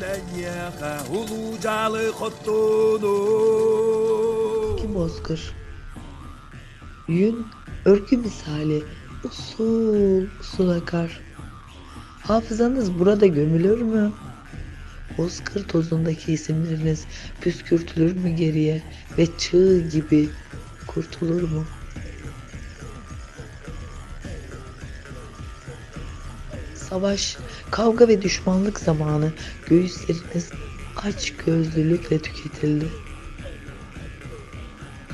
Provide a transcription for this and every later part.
nenyeha ulucalı kottunu Kim bozkır? Yün örgü misali usul usul akar. Hafızanız burada gömülür mü? Bozkır tozundaki isimleriniz püskürtülür mü geriye ve çığ gibi kurtulur mu? Savaş, kavga ve düşmanlık zamanı göğüsleriniz aç gözlülükle tüketildi.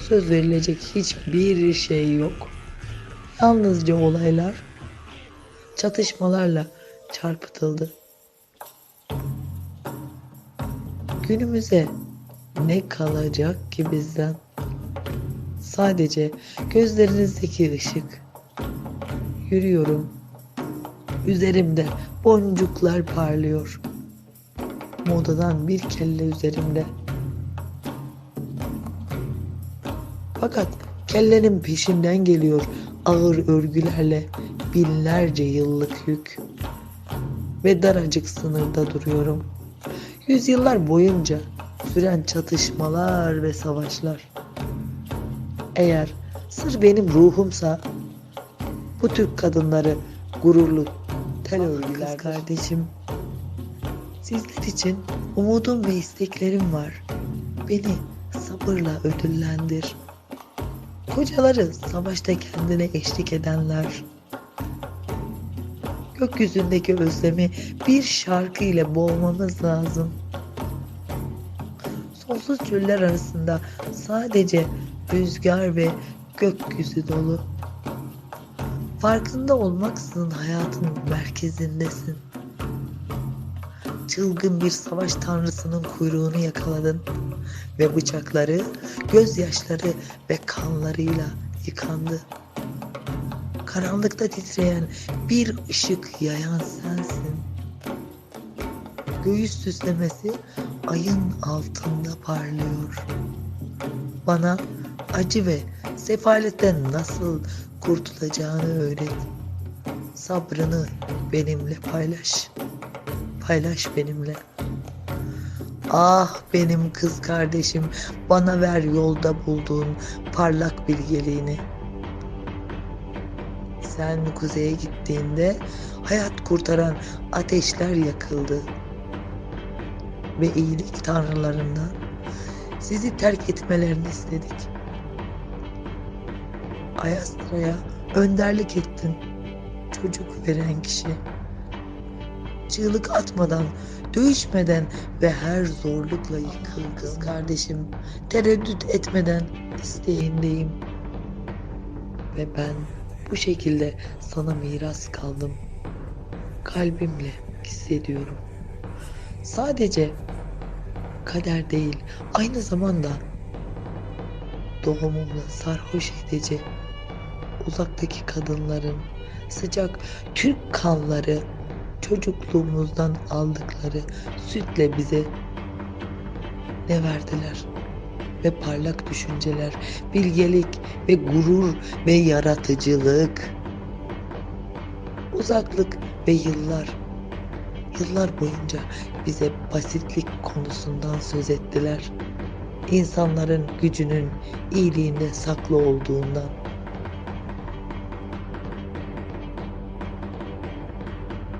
Söz verilecek hiçbir şey yok. Yalnızca olaylar çatışmalarla çarpıtıldı. Günümüze ne kalacak ki bizden? Sadece gözlerinizdeki ışık. Yürüyorum. Üzerimde boncuklar parlıyor. Modadan bir kelle üzerimde. Fakat kellenin peşinden geliyor ağır örgülerle binlerce yıllık yük. Ve daracık sınırda duruyorum. Yüzyıllar boyunca süren çatışmalar ve savaşlar. Eğer sır benim ruhumsa bu Türk kadınları gururlu tel örgüler kardeşim. Sizler için umudum ve isteklerim var. Beni sabırla ödüllendir. Kocaları savaşta kendine eşlik edenler. Gökyüzündeki özlemi bir şarkı ile boğmamız lazım. Sonsuz çöller arasında sadece rüzgar ve gökyüzü dolu. Farkında olmaksızın hayatın merkezindesin. Çılgın bir savaş tanrısının kuyruğunu yakaladın ve bıçakları, gözyaşları ve kanlarıyla yıkandı. Karanlıkta titreyen bir ışık yayan sensin. Göğüs süslemesi ayın altında parlıyor. Bana acı ve sefaletten nasıl kurtulacağını öğret. Sabrını benimle paylaş. Paylaş benimle. Ah benim kız kardeşim bana ver yolda bulduğun parlak bilgeliğini. Sen kuzeye gittiğinde hayat kurtaran ateşler yakıldı. Ve iyilik tanrılarından sizi terk etmelerini istedik. Ayastra'ya önderlik ettin. Çocuk veren kişi. Çığlık atmadan, dövüşmeden ve her zorlukla yıkıl kız kardeşim. Tereddüt etmeden isteğindeyim. Ve ben bu şekilde sana miras kaldım. Kalbimle hissediyorum. Sadece kader değil, aynı zamanda doğumumla sarhoş edici uzaktaki kadınların sıcak Türk kanları çocukluğumuzdan aldıkları sütle bize ne verdiler? Ve parlak düşünceler, bilgelik ve gurur ve yaratıcılık. Uzaklık ve yıllar. Yıllar boyunca bize basitlik konusundan söz ettiler. İnsanların gücünün iyiliğinde saklı olduğundan